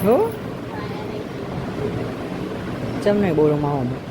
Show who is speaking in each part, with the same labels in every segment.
Speaker 1: હો ચમ નહીં બોલો માવો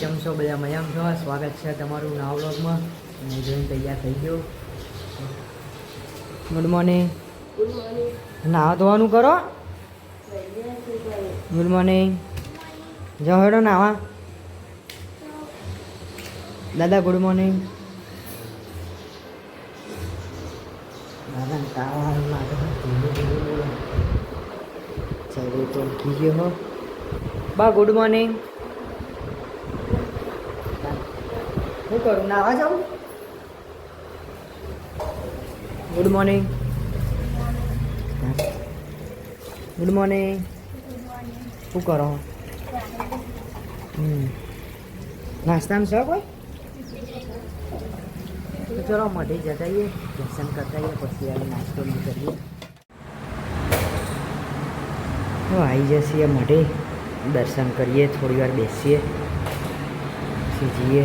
Speaker 1: કેમ છો? બધા મજામાં છો? સ્વાગત છે તમારું નવા વ્લોગમાં. અને જોઈને તૈયાર થઈ ગયો. ગુડ મોર્નિંગ નાવા ધોવાનું કરો? ગુડ મોર્નિંગ જો હેડો નાવા દાદા ગુડ મોર્નિંગ દાદા તાવા લાગે તો ગયો બા ગુડ મોર્નિંગ શું કરું નાવા જાઉં ગુડ મોર્નિંગ ગુડ મોર્નિંગ શું કરો હમ નાસ્તામાં છે કોઈ તો ચલો મઢે જતા આવીએ દર્શન કરતા આવીએ પછી આવી નાસ્તો નહીં કરીએ તો આવી જશે મઢે દર્શન કરીએ થોડી વાર બેસીએ પછી જઈએ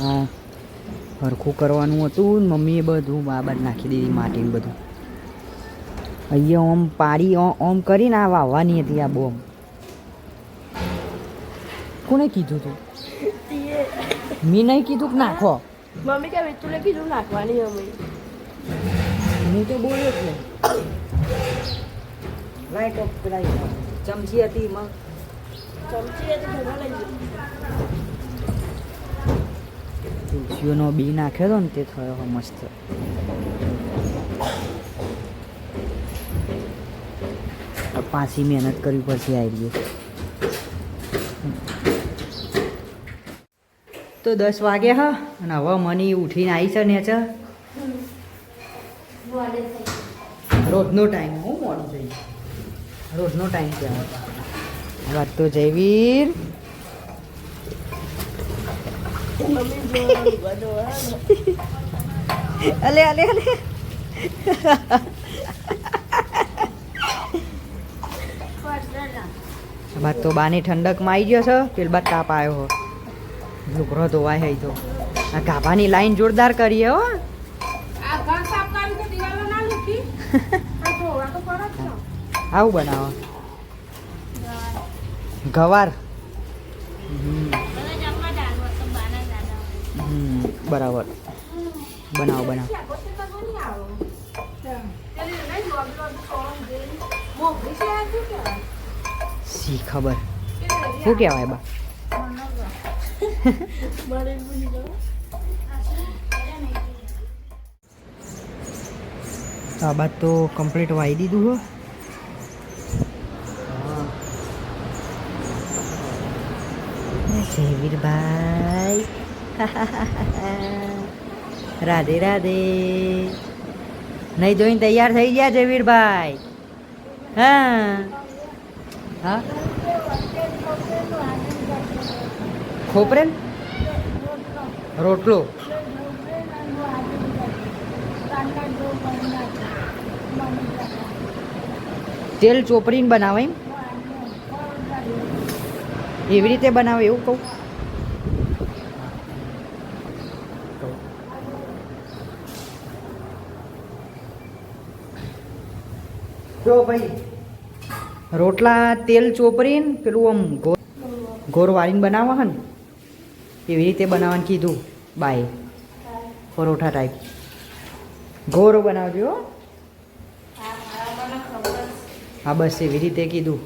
Speaker 1: હા. હરખું કરવાનું હતું મમ્મીએ બધું બાબત નાખી દીધી માટીને બધું. અહીંયા ઓમ પાડી ઓમ કરીને આ વાવવાની હતી આ બોમ. કોને કીધું તું? મેં નહીં કીધું કે નાખો?
Speaker 2: મમ્મી કે તું કીધું નાખવાની અમે.
Speaker 1: હું તો બોલ્યો જ નહીં. લાઈટ ઓફ ચમચી હતી એમાં.
Speaker 2: ચમચી હતી લઈ
Speaker 1: તુલસીઓનો બી નાખ્યો હતો ને તે થયો મસ્ત. પાછી મહેનત કરવી પડશે આવી તો દસ વાગે હા, અને હવે મની ઉઠીને આવી છે ને છે રોજનો ટાઈમ હું મોડું થઈ રોજનો ટાઈમ કહેવાય. વાત તો જયવીર. અલે અલે અલે. બાદ તો બાની ઠંડકમાં આવી ગયો છે. પેલ બાદ તાપ આવ્યો હો તો ધોવાય હઈ તો આ ગાભાની લાઈન જોરદાર હો.
Speaker 2: કરી ને.
Speaker 1: આવું બનાવો. ગવાર. હમ, હમ, બરાબર બનાવો બનાવો
Speaker 2: ત્યાં ગોતે તો નહીં આવો. પેલી નહીં લોબી લોબી સોળમ જેવી. મોગરી છે આ બનાવો બનાવો.
Speaker 1: સી ખબર? શું કહેવાય બા? આ બાદ તો કમ્પ્લીટ વાઈ દીધું હો. જયવીરભાઈ રાધે રાધે. નહીં જોઈને તૈયાર થઈ ગયા જયવીરભાઈ હા. હા. ખોપરેલ? રોટલો. તેલ ચોપડીને બનાવે એમ? એવી રીતે બનાવે એવું કહું. જો ભાઈ રોટલા તેલ ચોપરીને પેલું આમ ગોર ગોર વાળીને બનાવવા હે ને એવી રીતે બનાવવાનું કીધું બાય પરોઠા ટાઈપ ગોરો બનાવજો હો. બસ એવી રીતે કીધું.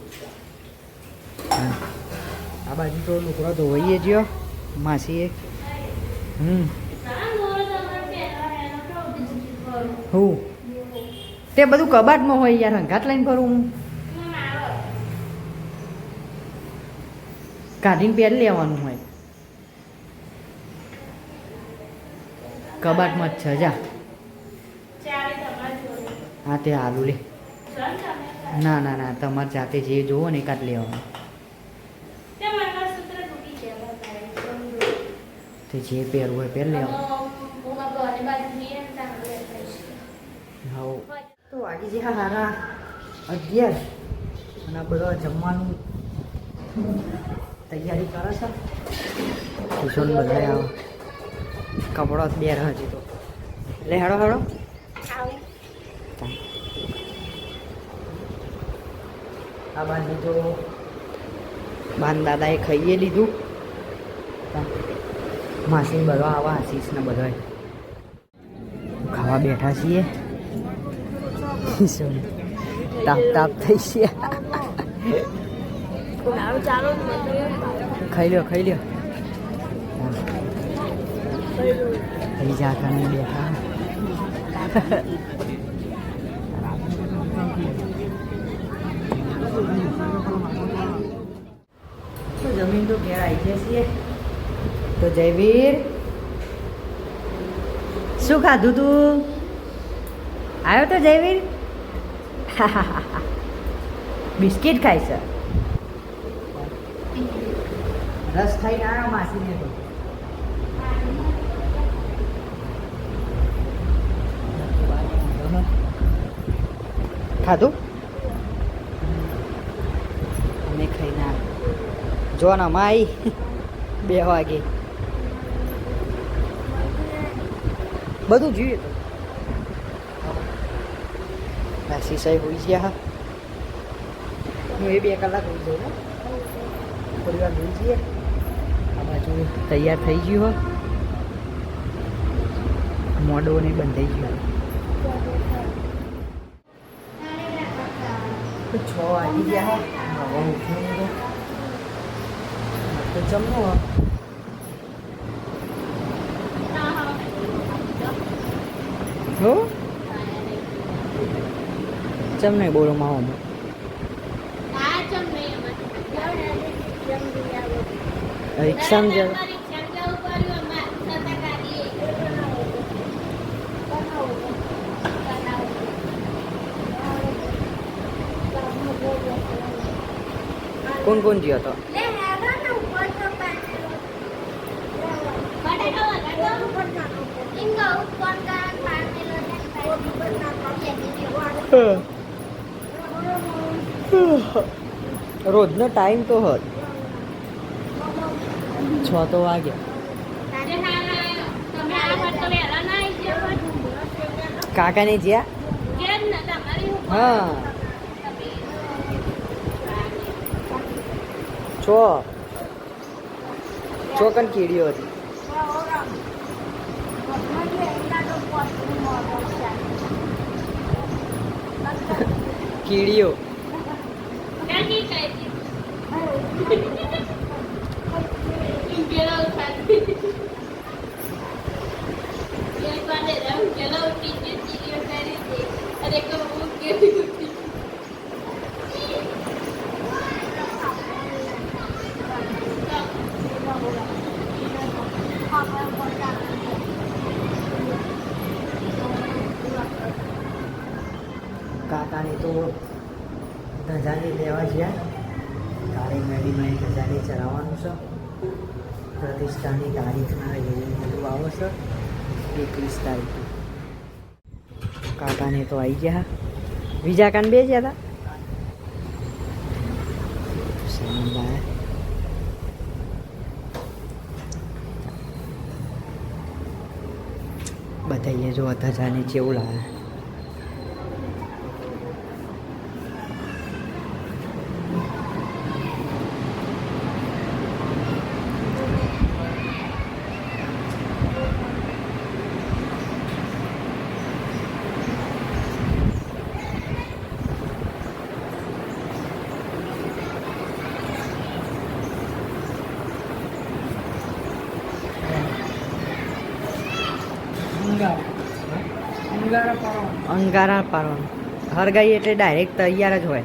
Speaker 1: હા. આ બાજુ તો લુકડો ધોવાઈએ જ્યો માસીએ. હમ. હું? તે બધું કબાટમાં હોય યાર, હંગાત લઈને ભરું હું. કાઢીને પહેરી લેવાનું હોય. કબાટમાં જ છે, જા. હા, તે આલુ લે. ના ના ના, તમારે જાતે જે જોવો ને એકાદ લેવાનું.
Speaker 2: તે
Speaker 1: જે પહેરવું હોય પહેરી લેવાનું હા તો વાગી છે સારા અગિયાર. અને બધા જમવાનું તૈયારી કરે છે. કિશોર બધા આવે કપડો બે રહે હજી તો. લે હેડો હેડો. આ બાજુ તો બાન દાદાએ ખાઈએ લીધું. માસી બધા આવા આશીષ ને બધા ખાવા બેઠા છીએ. કિશોર તાપ તાપ થઈ છે ખાઈ લ્યો ખાઈ લ્યો. જા કણે બેઠા જમીન તો ઘેર આવી જાય છીએ તો જયવીર, શું ખાધું તું? આવ્યો તો જયવીર? બિસ્કિટ ખાય છે. રસ ખાઈને આવ્યો માસીને તો ખાધું? અમે ખાઈને આવ્યા જો ને માઈ. બે વાગે. બધું જોઈએ તો રાશી સાહેબ હોઈ ગયા હા હું એ બે કલાક હોઈ જાઉં હો. થોડી વાર હોઈ જઈએ આ બાજુ તૈયાર થઈ ગયું હો મોડો ને બંધાઈ ગયું તો છ વાગી ગયા હા હવે ઉઠ્યો તો જમવો હો. હો ચમ નહીં બોલો માવો રિક્ષામાં જ કોણ કોણ ગયો હતો રોજનો ટાઈમ તો હોત. છ તો વાગે. કાકાને જ્યાં? હા. છો. ચોકન કીડીઓ હતી. કીડીઓ. કાકાને તો ધજાની લેવા ગયા કાળી મેડીમાં ધજાની ચલાવવાનું છે. પ્રતિષ્ઠાની તારીખના એવું બધું આવે છે. એકવીસ તારીખે. કાકાને તો આવી ગયા. બીજા કાન બે ગયા હતા લાયા બધાઈએ જો ધજાની ચેવું લાયા અંગારા પાડવાનું. હરગાઈ એટલે ડાયરેક્ટ તૈયાર જ હોય.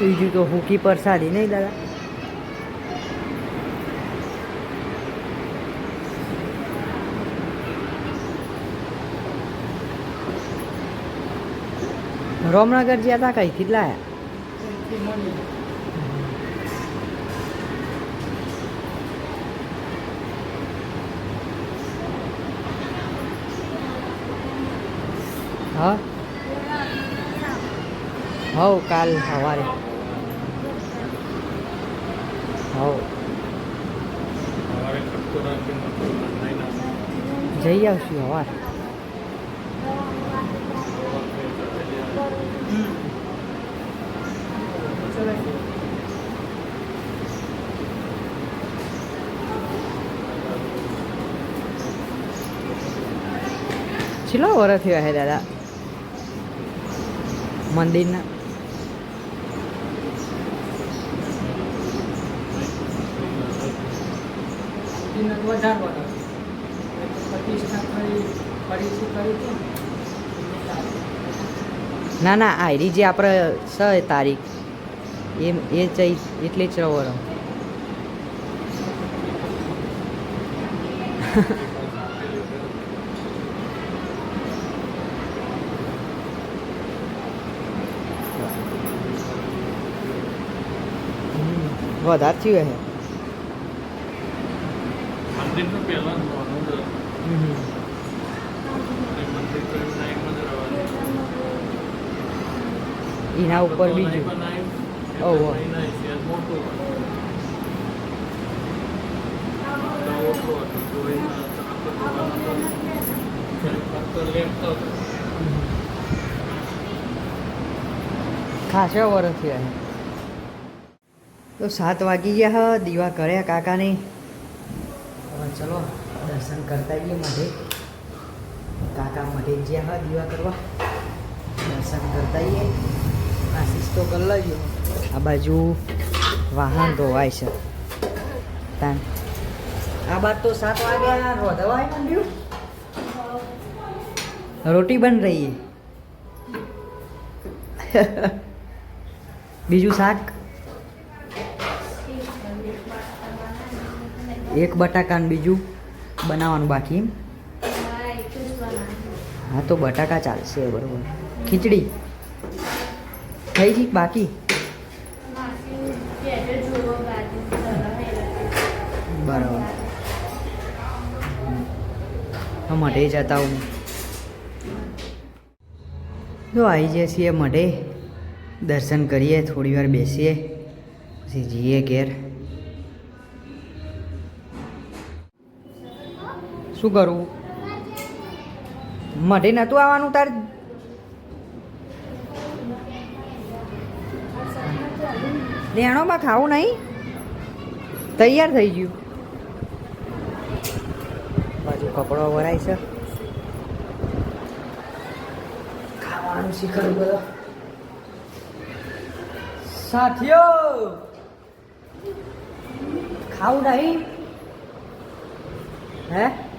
Speaker 1: બીજું તો હુકી પરસાદી નહીં દાદા. રોમનગર જ્યાં હતા કઈ? કેટલા હા? હવ કાલ સવારે હવ
Speaker 3: સવારે ખર્ચો રાખીને લઈને આવવાનું.
Speaker 1: જઈ આવશું સવાર છેલ્લો વર્ષ થયો હે દાદા મંદિરના ના ના આયરી જે આપણે સ તારીખ એમ એ ચઈ એટલે જ રવરો વધારે થયું હે.
Speaker 3: મંદિરનું પહેલા
Speaker 1: એના ઉપર બીજું. ઓહો. ખાસા વર્ષ થયા તો સાત વાગી ગયા હ દીવા કર્યા કાકાને. ચલો. દર્શન કરતા આવીએ માટે. કાકા માટે જ્યાં હા દીવા કરવા, દર્શન કરતા આવીએ. આશીષ તો કરી લેજો આ બાજુ વાહન ધોવાય છે. તાન. આ બાદ તો સાત વાગ્યા રોધવાય માંડ્યું રોટી બન રહી है બીજું શાક? એક બટાકા ને બીજું. બનાવવાનું બાકી? હા, તો બટાકા ચાલશે, બરોબર. ખીચડી? થઈ ગઈ બાકી? બરાબર. હા, મઢે જતા હું. તો આવી જઈએ છીએ મઢે. દર્શન કરીએ, થોડી વાર બેસીએ, પછી જઈએ ઘેર. શું કરવું મઢે નહોતું આવવાનું તાર? દેણોમાં ખાવું નહીં? તૈયાર થઈ ગયું. બાજુ કપડો વરાય છે. ખાવાનું શીખવું બધો. સાથીઓ! ખાવું નહીં? હે?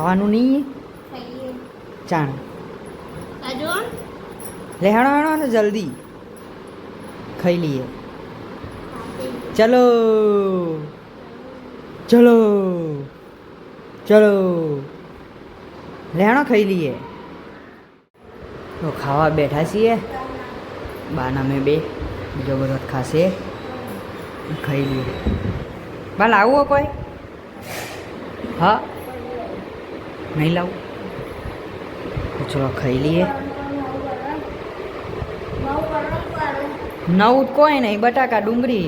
Speaker 1: ખાવાનું નહીં? ચાણ લે હેણો હેણો ને જલ્દી. ખાઈ લઈએ. ચલો. ચલો. ચલો. લેણો ખાઈ લઈએ. તો ખાવા બેઠા છીએ. બાના મેં બે. બીજો બધો ખાશે. ખાઈ લઈએ. બા લાવવો કોઈ? હા? નહીં લાવું. ચલો ખાઈ લઈએ. નવું કોઈ નહીં બટાકા ડુંગળી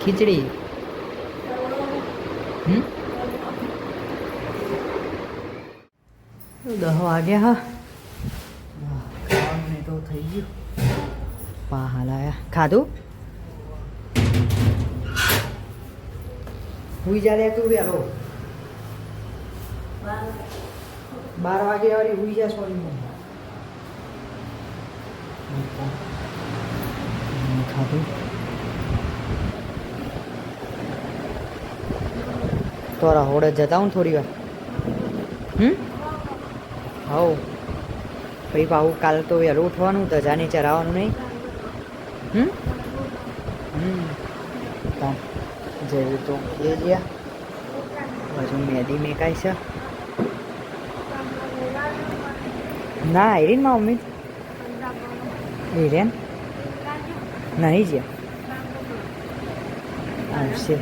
Speaker 1: ખીચડી. દહ વાગ્યા હા. ખાવાનું તો થઈ ગયું. પા હાલાયા ખાધું? હુઈ જા લે તું વેલો બાર વાગે વાળી ઉઈ જાય સોરી તોરા હોડે જતા હું થોડી વાર. હમ? હવ. પછી ભાવું કાલ તો વહેલું ઉઠવાનું ધજાને ચરાવવાનું નહીં. હમ? હમ. જેવું તો એ ગયા હજુ મેદી મેકાય છે. ના ને મમ્મી એરિયન નહીં જ્યાં આવશે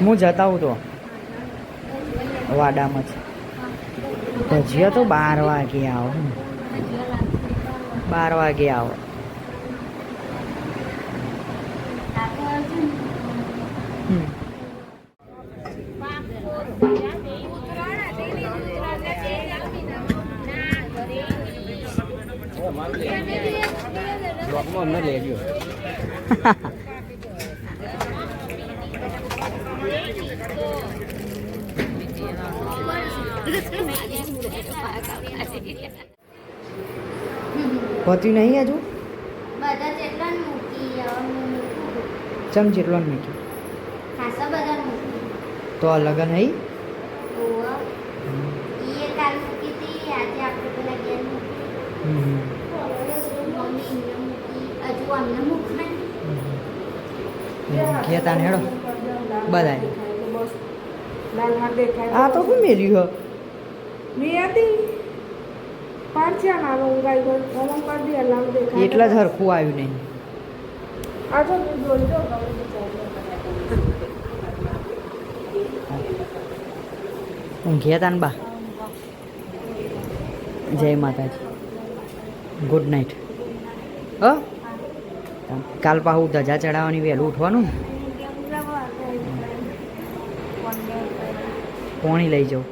Speaker 1: હું જતા હું તો વાડામાં જ ભજીયા તો બાર વાગે આવો બાર વાગે આવો પત્યું નહીં હજુ
Speaker 2: બધા જેટલા મૂકી આવવાનું મૂકું.
Speaker 1: ચમ જેટલો ને મૂકી
Speaker 2: ખાસા બધા મૂકી
Speaker 1: તો અલગ નહીં
Speaker 2: ઓવા એ કાલ મૂકી હતી આજે આપણે પેલા ઘેર મૂકી
Speaker 1: હમ તાન હેડો.
Speaker 4: લાલ
Speaker 1: આ તો શું
Speaker 4: મેર્યું
Speaker 1: એટલે જ હરખું આવ્યું નહીં.
Speaker 4: તો
Speaker 1: ઊંઘ્યા તાન બા. જય માતાજી. Good night. હ? કાલ પાછું ધજા ચડાવવાની વહેલું ઉઠવાનું ને? પોણી લઈ જાઉં